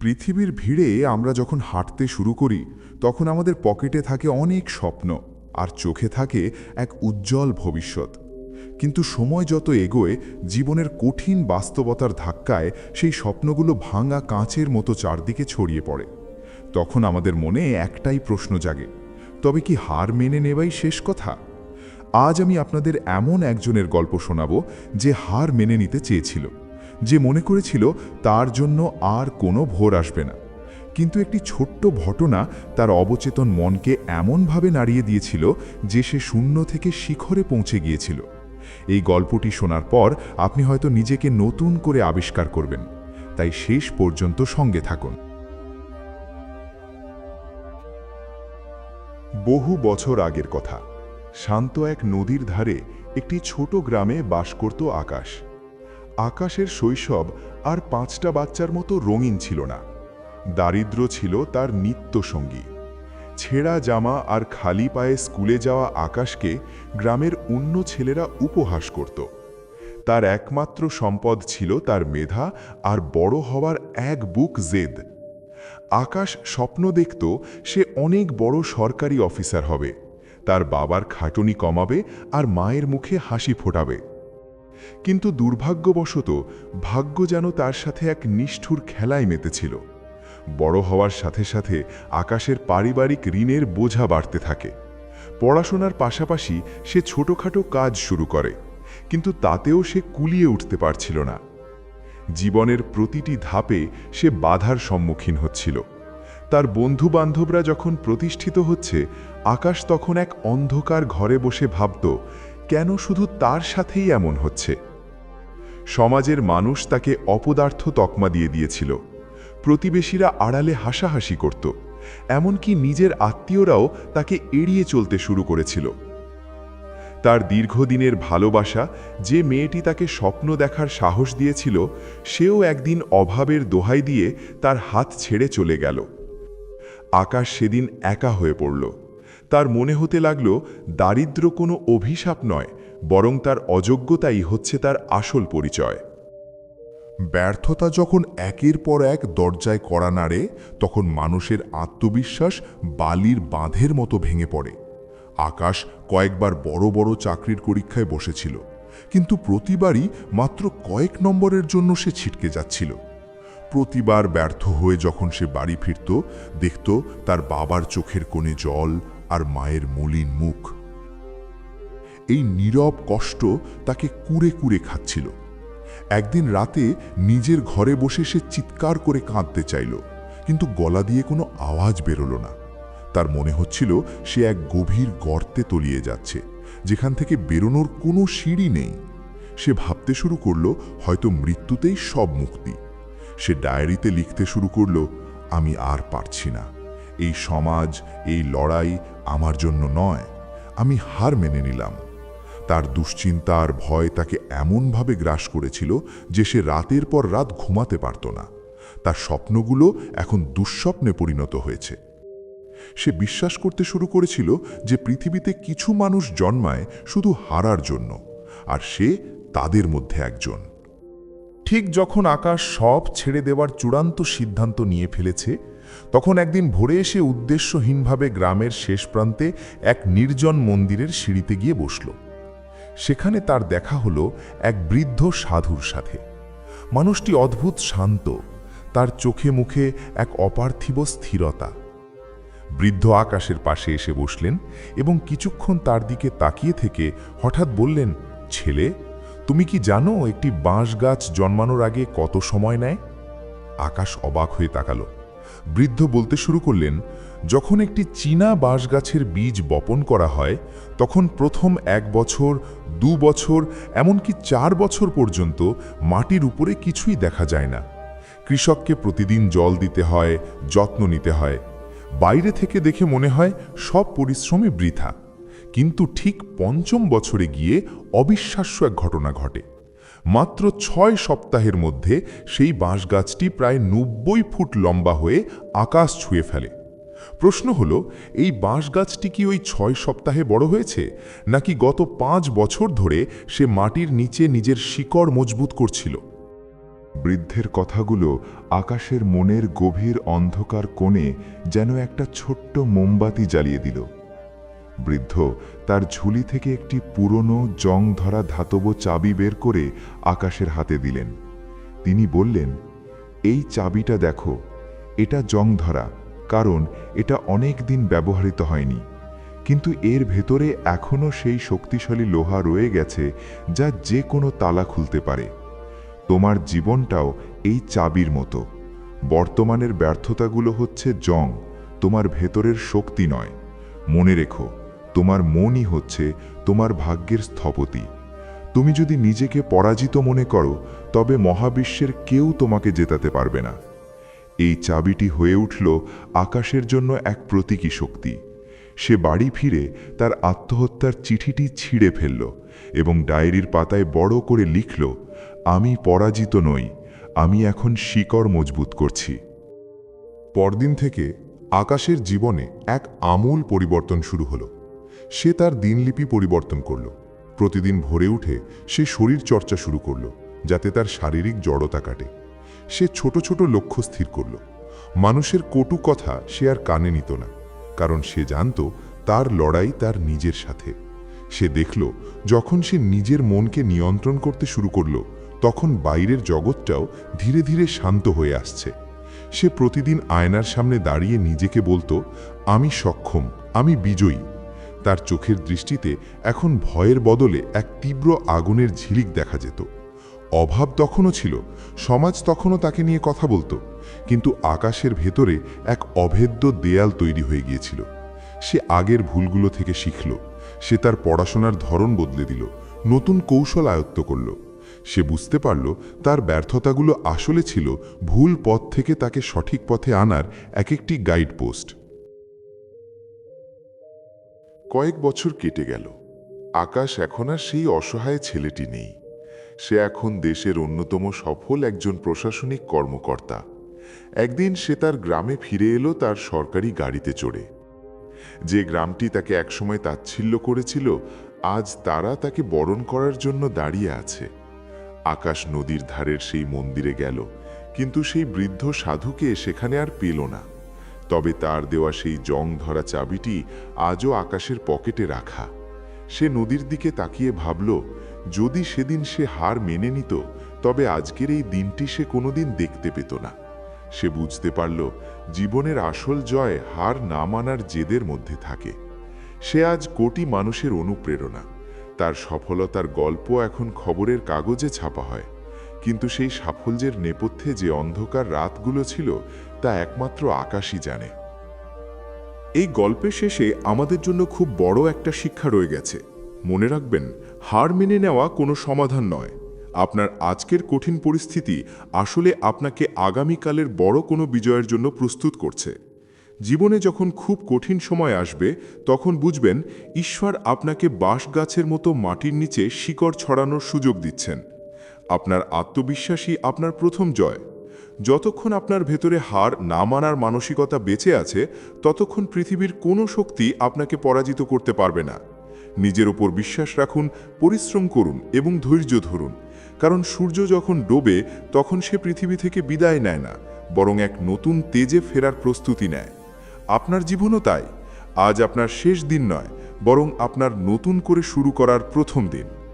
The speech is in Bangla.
পৃথিবীর ভিড়ে আমরা যখন হাঁটতে শুরু করি, তখন আমাদের পকেটে থাকে অনেক স্বপ্ন আর চোখে থাকে এক উজ্জ্বল ভবিষ্যৎ। কিন্তু সময় যত এগোয়, জীবনের কঠিন বাস্তবতার ধাক্কায় সেই স্বপ্নগুলো ভাঙা কাঁচের মতো চারদিকে ছড়িয়ে পড়ে। তখন আমাদের মনে একটাই প্রশ্ন জাগে, তবে কি হার মেনে নেওয়াই শেষ কথা? আজ আমি আপনাদের এমন একজনের গল্প শোনাব যে হার মেনে নিতে চেয়েছিল। যে মনে করেছিল তার জন্য আর কোনো ভোর আসবে না। কিন্তু একটি ছোট্ট ঘটনা তার অবচেতন মনকে এমনভাবে নাড়িয়ে দিয়েছিল যে সে শূন্য থেকে শিখরে পৌঁছে গিয়েছিল। এই গল্পটি শোনার পর আপনি হয়তো নিজেকে নতুন করে আবিষ্কার করবেন। তাই শেষ পর্যন্ত সঙ্গে থাকুন। বহু বছর আগের কথা। শান্ত এক নদীর ধারে একটি ছোট গ্রামে বাস করত আকাশ। আকাশের শৈশব আর পাঁচটা বাচ্চার মতো রঙিন ছিল না। দারিদ্র ছিল তার নিত্য সঙ্গী ছেঁড়া জামা আর খালি পায়ে স্কুলে যাওয়া আকাশকে গ্রামের অন্য ছেলেরা উপহাস করত। তার একমাত্র সম্পদ ছিল তার মেধা আর বড় হওয়ার এক বুক জেদ। আকাশ স্বপ্ন দেখত সে অনেক বড় সরকারি অফিসার হবে। তার বাবার খাটুনি কমাবে আর মায়ের মুখে হাসি ফোটাবে। কিন্তু দুর্ভাগ্যবশত ভাগ্য যেন তার সাথে এক নিষ্ঠুর খেলায় মেতেছিল। বড় হওয়ার সাথে সাথে আকাশের পারিবারিক ঋণের বোঝা বাড়তে থাকে। পড়াশোনার পাশাপাশি সে ছোটখাটো কাজ শুরু করে, কিন্তু তাতেও সে কুলিয়ে উঠতে পারছিল না। জীবনের প্রতিটি ধাপে সে বাধার সম্মুখীন হচ্ছিল। তার বন্ধু বান্ধবরা যখন প্রতিষ্ঠিত হচ্ছে, আকাশ তখন এক অন্ধকার ঘরে বসে ভাবত কেন শুধু তার সাথেই এমন হচ্ছে? সমাজের মানুষ তাকে অপদার্থ তকমা দিয়ে দিয়েছিল। প্রতিবেশীরা আড়ালে হাসাহাসি করত, এমনকি নিজের আত্মীয়রাও তাকে এড়িয়ে চলতে শুরু করেছিল। তার দীর্ঘদিনের ভালোবাসা, যে মেয়েটি তাকে স্বপ্ন দেখার সাহস দিয়েছিল, সেও একদিন অভাবের দোহাই দিয়ে তার হাত ছেড়ে চলে গেল। আকাশ সেদিন একা হয়ে পড়ল। তার মনে হতে লাগল, দারিদ্র কোনো অভিশাপ নয়, বরং তার অযোগ্যতাই হচ্ছে তার আসল পরিচয়। ব্যর্থতা যখন একের পর এক দরজায় কড়া নাড়ে, তখন মানুষের আত্মবিশ্বাস বালির বাঁধের মতো ভেঙে পড়ে। আকাশ কয়েকবার বড় বড় চাকরির পরীক্ষায় বসেছিল, কিন্তু প্রতিবারই মাত্র কয়েক নম্বরের জন্য সে ছিটকে যাচ্ছিল। প্রতিবার ব্যর্থ হয়ে যখন সে বাড়ি ফিরত, দেখত তার বাবার চোখের কোণে জল আর মায়ের মলিন মুখ। এই নীরব কষ্ট তাকে কুড়ে কুড়ে খাচ্ছিল। একদিন রাতে নিজের ঘরে বসে সে চিৎকার করে কাঁদতে চাইল, কিন্তু গলা দিয়ে কোনো আওয়াজ বেরোল না। তার মনে হচ্ছিল সে এক গভীর গর্তে তলিয়ে যাচ্ছে, যেখান থেকে বেরোনোর কোনো সিঁড়ি নেই। সে ভাবতে শুরু করল, হয়তো মৃত্যুতেই সব মুক্তি। সে ডায়েরিতে লিখতে শুরু করল, আমি আর পারছি না। এই সমাজ, এই লড়াই আমার জন্য নয়। আমি হার মেনে নিলাম। তার দুশ্চিন্তা আর ভয় তাকে এমনভাবে গ্রাস করেছিল যে সে রাতের পর রাত ঘুমাতে পারত না। তার স্বপ্নগুলো এখন দুঃস্বপ্নে পরিণত হয়েছে। সে বিশ্বাস করতে শুরু করেছিল যে পৃথিবীতে কিছু মানুষ জন্মায় শুধু হারার জন্য, আর সে তাদের মধ্যে একজন। ঠিক যখন আকাশ সব ছেড়ে দেওয়ার চূড়ান্ত সিদ্ধান্ত নিয়ে ফেলেছে, তখন একদিন ভোরে এসে উদ্দেশ্যহীনভাবে গ্রামের শেষ প্রান্তে এক নির্জন মন্দিরের সিঁড়িতে গিয়ে বসল। সেখানে তার দেখা হলো এক বৃদ্ধ সাধুর সাথে। মানুষটি অদ্ভুত শান্ত, তার চোখে মুখে এক অপার্থিব স্থিরতা। বৃদ্ধ আকাশের পাশে এসে বসলেন এবং কিছুক্ষণ তার দিকে তাকিয়ে থেকে হঠাৎ বললেন, ছেলে তুমি কি জানো একটি বাঁশ গাছ জন্মানোর আগে কত সময় নেয়? আকাশ অবাক হয়ে তাকালো। বৃদ্ধ বলতে শুরু করলেন, যখন একটি চীনা বাঁশ গাছের বীজ বপন করা হয়, তখন প্রথম এক বছর, দু বছর, এমনকি চার বছর পর্যন্ত মাটির উপরে কিছুই দেখা যায় না। কৃষককে প্রতিদিন জল দিতে হয়, যত্ন নিতে হয়। বাইরে থেকে দেখে মনে হয় সব পরিশ্রমে বৃথা। কিন্তু ঠিক পঞ্চম বছরে গিয়ে অবিশ্বাস্য এক ঘটনা ঘটে। মাত্র ছয় সপ্তাহের মধ্যে সেই বাঁশগাছটি প্রায় নব্বই ফুট লম্বা হয়ে আকাশ ছুঁয়ে ফেলে। প্রশ্ন হল, এই বাঁশগাছটি কি ওই ছয় সপ্তাহে বড় হয়েছে? নাকি গত পাঁচ বছর ধরে সে মাটির নিচে নিজের শিকড় মজবুত করছিল? বৃদ্ধের কথাগুলো আকাশের মনের গভীর অন্ধকার কোণে যেন একটা ছোট্ট মোমবাতি জ্বালিয়ে দিল। বৃদ্ধ তার ঝুলি থেকে একটি পুরনো জং ধরা ধাতব চাবি বের করে আকাশের হাতে দিলেন। তিনি বললেন, এই চাবিটা দেখো, এটা জং ধরা কারণ এটা অনেক দিন ব্যবহৃত হয়নি। কিন্তু এর ভেতরে এখনও সেই শক্তিশালী লোহা রয়ে গেছে যা যে কোনো তালা খুলতে পারে। তোমার জীবনটাও এই চাবির মতো। বর্তমানের ব্যর্থতাগুলো হচ্ছে জং, তোমার ভেতরের শক্তি নয়। মনে রেখো তোমার মনই হচ্ছে তোমার ভাগ্যের স্থপতি। তুমি যদি নিজেকে পরাজিত মনে করো, তবে মহাবিশ্বের কেউ তোমাকে জেতাতে পারবে না। এই চাবিটি হয়ে উঠল আকাশের জন্য এক প্রতীকী শক্তি। সে বাড়ি ফিরে তার আত্মহত্যার চিঠিটি ছিঁড়ে ফেলল এবং ডায়েরির পাতায় বড় করে লিখল, আমি পরাজিত নই, আমি এখন শিকড় মজবুত করছি। পরদিন থেকে আকাশের জীবনে এক আমূল পরিবর্তন শুরু হলো। সে তার দিনলিপি পরিবর্তন করল। প্রতিদিন ভোরে উঠে সে শরীর চর্চা শুরু করল, যাতে তার শারীরিক জড়তা কাটে। সে ছোট ছোট লক্ষ্য স্থির করল। মানুষের কটু কথা সে আর কানে নিত না, কারণ সে জানত তার লড়াই তার নিজের সাথে। সে দেখল, যখন সে নিজের মনকে নিয়ন্ত্রণ করতে শুরু করল, তখন বাইরের জগৎটাও ধীরে ধীরে শান্ত হয়ে আসছে। সে প্রতিদিন আয়নার সামনে দাঁড়িয়ে নিজেকে বলতো, আমি সক্ষম, আমি বিজয়ী। তার চোখের দৃষ্টিতে এখন ভয়ের বদলে এক তীব্র আগুনের ঝিলিক দেখা যেত। অভাব তখনও ছিল, সমাজ তখনও তাকে নিয়ে কথা বলতো, কিন্তু আকাশের ভেতরে এক অভেদ্য দেয়াল তৈরি হয়ে গিয়েছিল। সে আগের ভুলগুলো থেকে শিখল, সে তার পড়াশোনার ধরন বদলে দিল, নতুন কৌশল আয়ত্ত করল। সে বুঝতে পারল, তার ব্যর্থতাগুলো আসলে ছিল ভুল পথ থেকে তাকে সঠিক পথে আনার এক একটি গাইড পোস্ট কয়েক বছর কেটে গেল। আকাশ এখন আর সেই অসহায় ছেলেটি নেই। সে এখন দেশের অন্যতম সফল একজন প্রশাসনিক কর্মকর্তা। একদিন সে তার গ্রামে ফিরে এলো তার সরকারি গাড়িতে চড়ে। যে গ্রামটি তাকে একসময় তাচ্ছিল্য করেছিল, আজ তারা তাকে বরণ করার জন্য দাঁড়িয়ে আছে। আকাশ নদীর ধারের সেই মন্দিরে গেল, কিন্তু সেই বৃদ্ধ সাধুকে সেখানে আর পেল না। তবে তার দেওয়া সেই জং ধরা চাবিটি আজও আকাশের পকেটে রাখা। সে নদীর দিকে তাকিয়ে ভাবল, যদি সেদিন সে হার মেনে নিত, তবে আজকের এই দিনটি সে কোনোদিন দেখতে পেত না। সে বুঝতে পারল, জীবনের আসল জয় হার না মানার জেদের মধ্যে থাকে। সে আজ কোটি মানুষের অনুপ্রেরণা। তার সফলতার গল্প এখন খবরের কাগজে ছাপা হয়। কিন্তু সেই সাফল্যের নেপথ্যে যে অন্ধকার রাতগুলো ছিল তা একমাত্র আকাশই জানে। এই গল্পের শেষে আমাদের জন্য খুব বড় একটা শিক্ষা রয়ে গেছে। মনে রাখবেন, হার মেনে নেওয়া কোনো সমাধান নয়। আপনার আজকের কঠিন পরিস্থিতি আসলে আপনাকে আগামীকালের বড় কোনো বিজয়ের জন্য প্রস্তুত করছে। জীবনে যখন খুব কঠিন সময় আসবে, তখন বুঝবেন, ঈশ্বর আপনাকে বাঁশ গাছের মতো মাটির নিচে শিকড় ছড়ানোর সুযোগ দিচ্ছেন। আপনার আত্মবিশ্বাসী আপনার প্রথম জয়। যতক্ষণ আপনার ভেতরে হার না মানার মানসিকতা বেঁচে আছে, ততক্ষণ পৃথিবীর কোনো শক্তি আপনাকে পরাজিত করতে পারবে না। নিজের ওপর বিশ্বাস রাখুন, পরিশ্রম করুন এবং ধৈর্য ধরুন। কারণ সূর্য যখন ডোবে, তখন সে পৃথিবী থেকে বিদায় নেয় না, বরং এক নতুন তেজে ফেরার প্রস্তুতি নেয়। আপনার জীবনও তাই। আজ আপনার শেষ দিন নয়, বরং আপনার নতুন করে শুরু করার প্রথম দিন।